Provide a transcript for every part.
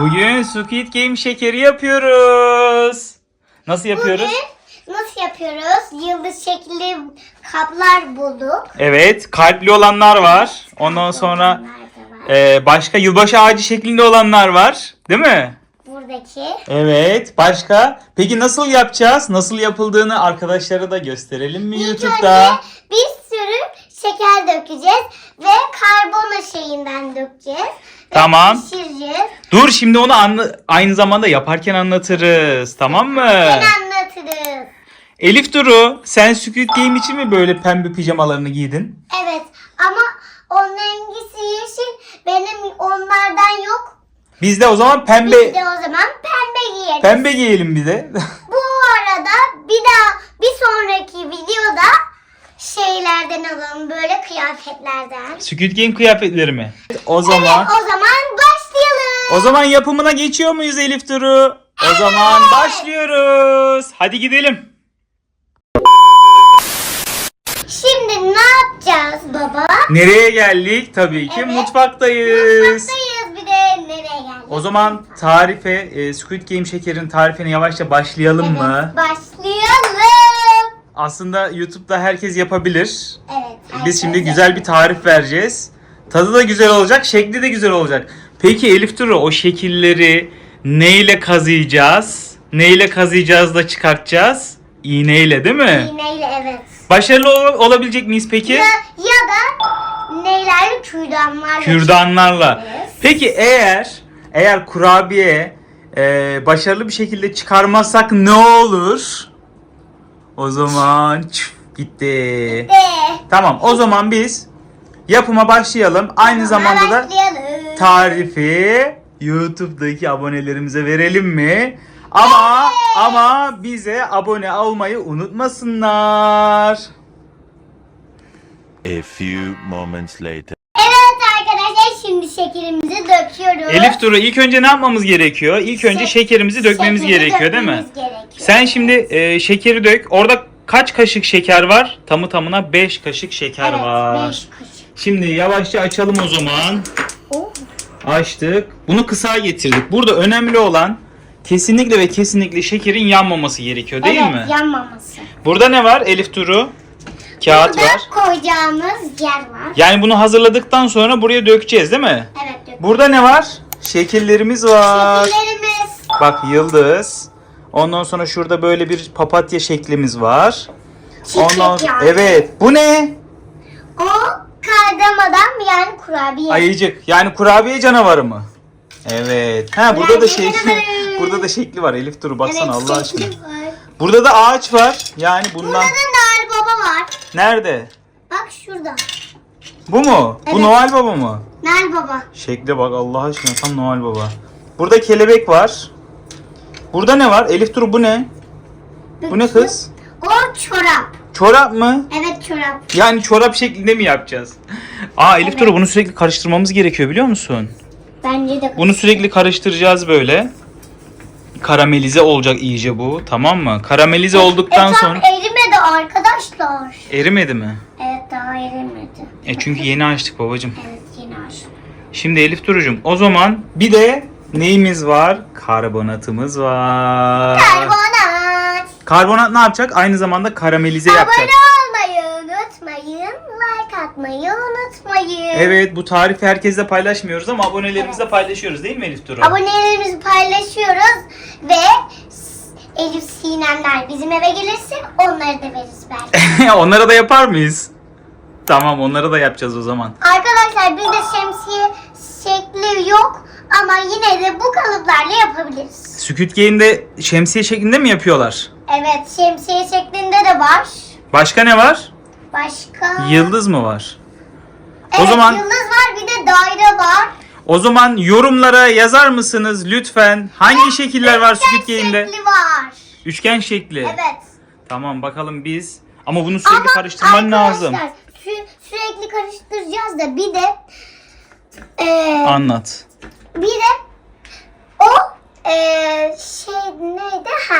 Bugün Squid Game şekeri yapıyoruz. Nasıl yapıyoruz? Bugün nasıl yapıyoruz? Yıldız şekli kaplar bulduk. Evet, kalpli olanlar var. Ondan sonra e, başka yılbaşı ağacı şeklinde olanlar var. Değil mi? Buradaki. Evet, başka? Peki nasıl yapacağız? Nasıl yapıldığını arkadaşlara da gösterelim mi İlk YouTube'da? önce bir sürü şeker dökeceğiz ve karbona şeyinden dökeceğiz. Tamam. Pişireceğiz. Dur şimdi onu anla- aynı zamanda yaparken anlatırız. Tamam mı? Ben anlatırız. Elif Duru, sen Squid Game için mi böyle pembe pijamalarını giydin? Evet ama onlarınkisi yeşil. Benim onlardan yok. Biz de o zaman Biz pembe de o zaman pembe giyelim. pembe giyelim bir de. Bu arada bir daha bir sonraki videoda şeylerden alalım böyle kıyafetlerden. Squid Game kıyafetleri mi? O Evet zaman o zaman başlayalım. o zaman yapımına geçiyor muyuz Elif Duru? O zaman başlıyoruz. Hadi gidelim. Şimdi ne yapacağız baba? Nereye geldik? Tabii ki Evet. mutfaktayız. Mutfaktayız bir de nereye geldik? O zaman tarife, e, Squid Game şekerin tarifine yavaşça başlayalım mı? Evet, başlayalım. Aslında YouTube'da herkes yapabilir. Evet. Biz şimdi güzel bir tarif vereceğiz. Tadı da güzel olacak, şekli de güzel olacak. Peki Elif Duru o şekilleri neyle kazıyacağız? Neyle kazıyacağız da çıkartacağız? İğneyle değil mi? İğneyle evet. Başarılı ol- olabilecek miyiz peki? Ya, ya da neylerle kürdanlarla. Kürdanlarla. Evet. Peki eğer eğer kurabiye e, başarılı bir şekilde çıkarmazsak ne olur? O zaman çüf, gitti. De. Tamam o zaman biz yapıma başlayalım. Aynı zamanda da Başlayalım. tarifi YouTube'daki abonelerimize verelim mi? Ama ama bize abone olmayı unutmasınlar. A few moments later. Evet arkadaşlar şimdi şekerimizi döküyoruz. Elif Duru ilk önce ne yapmamız gerekiyor? İlk önce Şek- şekerimizi dökmemiz şekeri gerekiyor değil mi? dökmemiz gerekiyor. Sen şimdi e, şekeri dök. Orada kaç kaşık şeker var? Tamı tamına 5 kaşık şeker evet, var. beş kaşık. Şimdi yavaşça açalım o zaman. Oh. Açtık. Bunu kısa getirdik. Burada önemli olan kesinlikle ve kesinlikle şekerin yanmaması gerekiyor değil evet, mi? yanmaması. Burada ne var Elif Duru? Kağıt Burada var. koyacağımız yer var. Yani bunu hazırladıktan sonra buraya dökeceğiz değil mi? Evet. Burada ne var? Şekillerimiz var. Şekillerimiz. Bak yıldız. Ondan sonra şurada böyle bir papatya şeklimiz var. Çiçek Ondan yani. Evet. Bu ne? O kardamadan yani kurabiye. Ayıcık. Yani kurabiye canavarı mı? Evet. Ha burada da şey burada da şekli var. Elif dur baksana Evet, Allah aşkına. var. Burada da ağaç var. Yani bundan Burada da Noel Baba var. nerede? Bak şurada. Bu mu? Bu Evet. Noel Baba mı? Noel Baba. Şekle bak Allah aşkına tam Noel Baba. Burada kelebek var. Burada ne var? Elif dur bu ne? Bu ne kız? O çorap. Çorap mı? Evet çorap. Yani çorap şeklinde mi yapacağız? Aa Elif Evet. dur bunu sürekli karıştırmamız gerekiyor biliyor musun? Bence de. Bunu sürekli karıştıracağız böyle. Karamelize olacak iyice bu. Tamam mı? Karamelize olduktan e, sonra erimedi arkadaşlar. erimedi mi? Evet daha erimedi. E çünkü yeni açtık babacım. Evet yeni açtım. Şimdi Elif Duru'cum o zaman bir de neyimiz var? Karbonatımız var. Karbonat. Karbonat ne yapacak? Aynı zamanda karamelize yapacak. Abone olmayı unutmayın. Like atmayı unutmayın. Evet bu tarifi herkesle paylaşmıyoruz ama abonelerimizle paylaşıyoruz değil mi Elif Duru? Abonelerimizi paylaşıyoruz ve Elif Sinemler bizim eve gelirse onları da veririz belki. Onlara da yapar mıyız? Tamam onlara da yapacağız o zaman. Arkadaşlar bizde şemsiye şekli yok ama yine de bu kalıplarla yapabiliriz. Squid Game'de şemsiye şeklinde mi yapıyorlar? Evet şemsiye şeklinde de var. Başka ne var? Başka? Yıldız mı var? evet, o zaman- yıldız var bir de daire var. O zaman yorumlara yazar mısınız lütfen? Hangi şekiller var Üçgen Squid Game'de? şekli var. Üçgen şekli. Evet. Tamam bakalım biz. Ama bunu sürekli Ama karıştırman lazım. sü- sürekli karıştıracağız da bir de eee, Anlat. Bir de o eee, şey neydi ha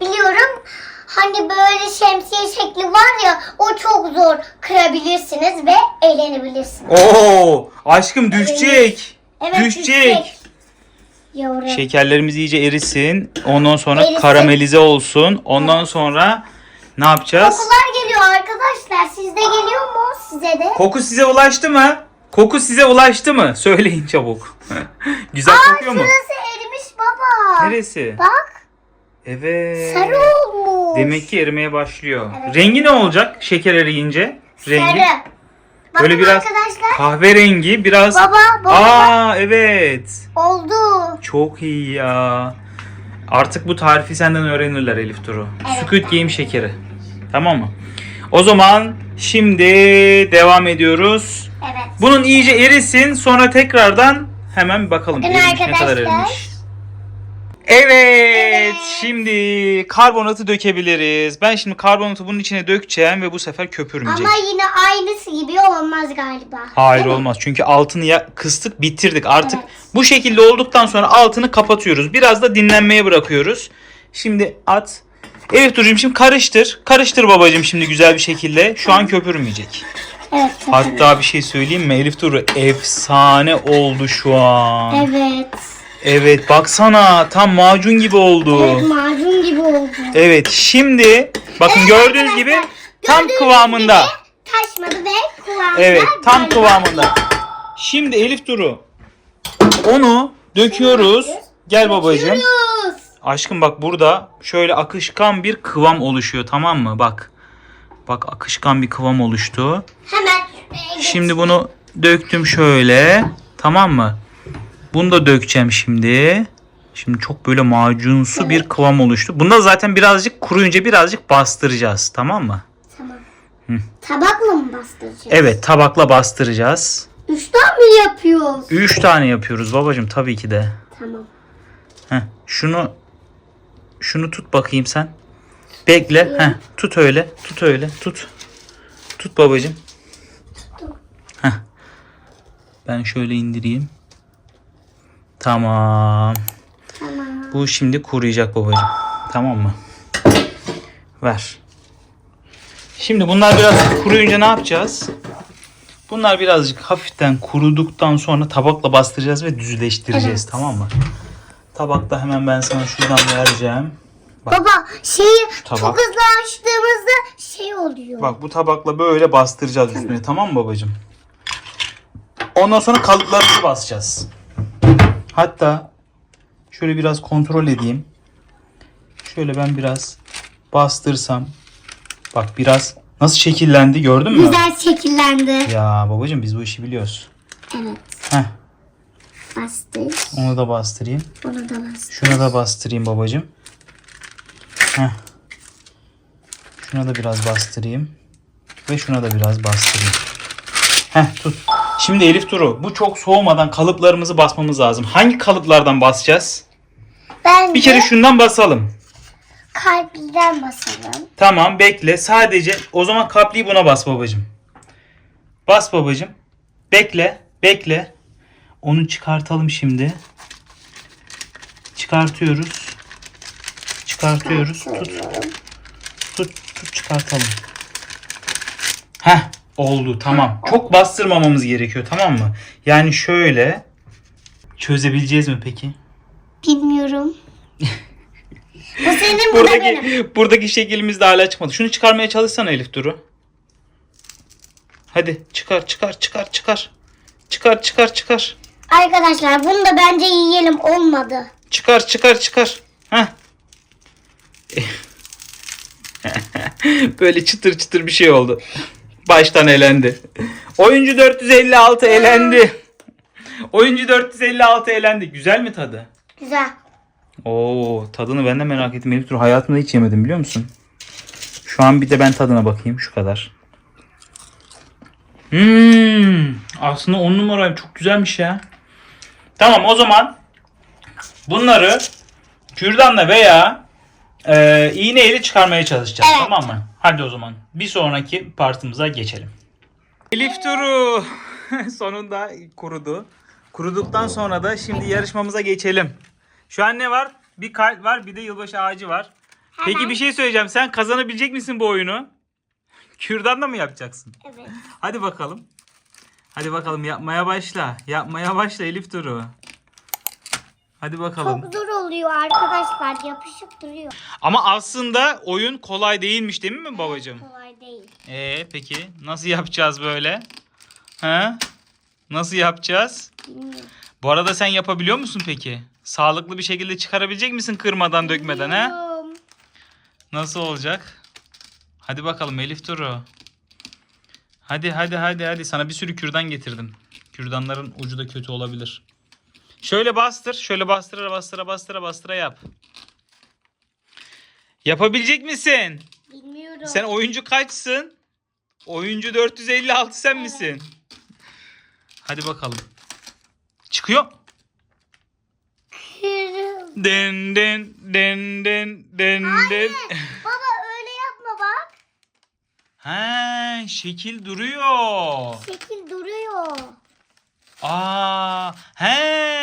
biliyorum hani böyle şemsiye şekli var ya o çok zor kırabilirsiniz ve eğlenebilirsiniz. Oo, aşkım düşecek. Evet, düşecek. Yoğuralım. Şekerlerimiz iyice erisin. Ondan sonra Erisin. karamelize olsun. Ondan sonra ne yapacağız? Kokular geliyor arkadaşlar. Sizde geliyor mu? Size de. Koku size ulaştı mı? Koku size ulaştı mı? Söyleyin çabuk. Güzel kokuyor mu? Şurası erimiş baba. Neresi? Bak. Evet. Sarı olmuş. Demek ki erimeye başlıyor. Rengi ne olacak şeker eriyince? Rengi. Sarı. Bakın Böyle biraz arkadaşlar. kahverengi, biraz... Baba, baba. Aa evet. Oldu. Çok iyi ya. Artık bu tarifi senden öğrenirler Elif Duru. Evet. Squid Game şekeri. Tamam mı? O zaman şimdi devam ediyoruz. Evet. Bunun iyice erisin sonra tekrardan hemen bir bakalım Bakın erimiş, ne kadar arkadaşlar. erimiş. Evet, şimdi karbonatı dökebiliriz. Ben şimdi karbonatı bunun içine dökeceğim ve bu sefer köpürmeyecek. Ama yine aynısı gibi olmaz galiba. Hayır Değil mi? olmaz. Çünkü altını ya kıstık, bitirdik. Artık Evet. bu şekilde olduktan sonra altını kapatıyoruz. Biraz da dinlenmeye bırakıyoruz. Şimdi at. Elif Duru'cum şimdi karıştır. Karıştır babacığım şimdi güzel bir şekilde. Şu an köpürmeyecek. Evet. Hatta bir şey söyleyeyim mi? Elif Duru efsane oldu şu an. Evet. Evet baksana tam macun gibi oldu. Evet macun gibi oldu. Evet şimdi bakın gördüğünüz arkadaşlar, gibi tam gördüğünüz kıvamında. gibi taşmadı ve kıvamında. Evet tam galiba. kıvamında. Şimdi Elif Duru onu döküyoruz. Gel babacığım. Döküyoruz. Aşkım bak burada şöyle akışkan bir kıvam oluşuyor tamam mı? Bak. Bak akışkan bir kıvam oluştu. Hemen. Şimdi bunu döktüm şöyle. Tamam mı? Bunu da dökeceğim şimdi. Şimdi çok böyle macunsu bir kıvam oluştu. Bunda zaten birazcık kuruyunca birazcık bastıracağız. Tamam mı? Tamam. Tabakla mı bastıracağız? Evet tabakla bastıracağız. Üçten mi yapıyoruz? 3 tane yapıyoruz babacığım tabii ki de. Tamam. Heh, şunu şunu tut bakayım sen. Bekle. Heh, tut öyle. Tut öyle. Tut. Tut babacığım. Heh. Ben şöyle indireyim. Tamam. Tamam. Bu şimdi kuruyacak babacığım. Tamam mı? Ver. Şimdi bunlar biraz kuruyunca ne yapacağız? Bunlar birazcık hafiften kuruduktan sonra tabakla bastıracağız ve düzleştireceğiz. Evet. Tamam mı? Tabakta hemen ben sana şuradan vereceğim. Bak, Baba şeyi Tabak. çok hızlı açtığımızda şey oluyor. bak bu tabakla böyle bastıracağız üstüne tamam mı babacığım? Ondan sonra kalıplarımızı basacağız. Hatta şöyle biraz kontrol edeyim. Şöyle ben biraz bastırsam. Bak biraz nasıl şekillendi gördün mü? Güzel şekillendi. Ya babacığım biz bu işi biliyoruz. Evet. Heh, Bastır. onu da bastırayım. Bunu da bastır. Şuna da bastırayım babacığım. Heh. Şuna da biraz bastırayım. Ve şuna da biraz bastırayım. Heh tut. Şimdi Elif Duru bu çok soğumadan kalıplarımızı basmamız lazım. Hangi kalıplardan basacağız? Bence Bir kere şundan basalım. kalpten basalım. Tamam bekle. Sadece o zaman kapliği buna bas babacığım. Bas babacığım. Bekle. Bekle. Onu çıkartalım şimdi. Çıkartıyoruz. Çıkartıyoruz. Tut. Tut. Tut çıkartalım. Heh. Oldu tamam. Çok bastırmamamız gerekiyor tamam mı? Yani şöyle. Çözebileceğiz mi peki? Bilmiyorum. Bu senin bu da benim. Buradaki, buradaki şeklimiz de hala çıkmadı. Şunu çıkarmaya çalışsana Elif Duru. Hadi çıkar çıkar çıkar çıkar. Çıkar çıkar çıkar. Arkadaşlar bunu da bence yiyelim olmadı. Çıkar çıkar çıkar. Heh. Böyle çıtır çıtır bir şey oldu. Baştan elendi. Oyuncu 456 elendi. Oyuncu 456 elendi. Güzel mi tadı? Güzel. Oo, tadını ben de merak ettim. Elif dur hayatımda hiç yemedim biliyor musun? Şu an bir de ben tadına bakayım şu kadar. Hmm, aslında on numara çok güzelmiş ya. Tamam o zaman bunları kürdanla veya e, iğneyle çıkarmaya çalışacağız Evet. tamam mı? Hadi o zaman bir sonraki partımıza geçelim. Elif Turu sonunda kurudu. Kuruduktan sonra da şimdi yarışmamıza geçelim. Şu an ne var? Bir kalp var bir de yılbaşı ağacı var. Peki bir şey söyleyeceğim. Sen kazanabilecek misin bu oyunu? Kürdanla mı yapacaksın? Evet. Hadi bakalım. Hadi bakalım yapmaya başla. Yapmaya başla Elif Duru. Hadi bakalım. Çok zor oluyor arkadaşlar. Yapışıp duruyor. Ama aslında oyun kolay değilmiş değil mi babacığım? Kolay değil. Ee peki nasıl yapacağız böyle? He? Nasıl yapacağız? Bilmiyorum. Bu arada sen yapabiliyor musun peki? Sağlıklı bir şekilde çıkarabilecek misin kırmadan dökmeden he? Bilmiyorum. Nasıl olacak? Hadi bakalım Elif Duru. Hadi hadi hadi hadi sana bir sürü kürdan getirdim. Kürdanların ucu da kötü olabilir. Şöyle bastır, şöyle bastıra bastıra bastıra bastıra yap. Yapabilecek misin? Bilmiyorum. Sen oyuncu kaçsın? Oyuncu 456 sen misin? Hadi bakalım. Çıkıyor. Den den den den den den. Baba öyle yapma bak. He, şekil duruyor. Şekil duruyor. Aa, he,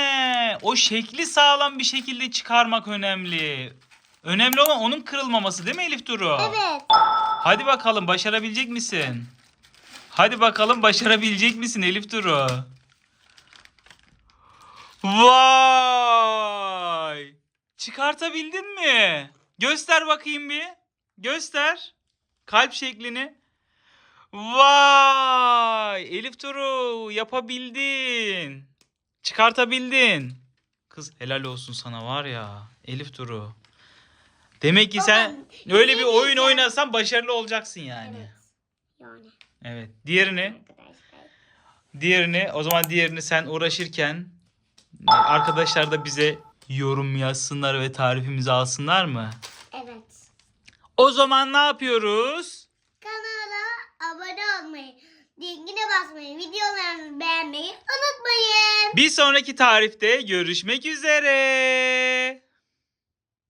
o şekli sağlam bir şekilde çıkarmak önemli. Önemli olan onun kırılmaması değil mi Elif Duru? Evet. Hadi bakalım başarabilecek misin? Hadi bakalım başarabilecek misin Elif Duru? Vay! Çıkartabildin mi? Göster bakayım bir. Göster. Kalp şeklini. Vay! Elif Duru yapabildin. Çıkartabildin. Kız helal olsun sana var ya. Elif Duru. Demek ki sen öyle bir oyun yemeyeceğim. oynasan başarılı olacaksın yani. Evet. Yani Evet. Diğerini, arkadaşlar. diğerini o zaman diğerini sen uğraşırken arkadaşlar da bize yorum yazsınlar ve tarifimizi alsınlar mı? Evet. O zaman ne yapıyoruz? Kanala abone olmayı, linkine basmayı, videolarımızı beğenmeyi unutmayın. Bir sonraki tarifte görüşmek üzere.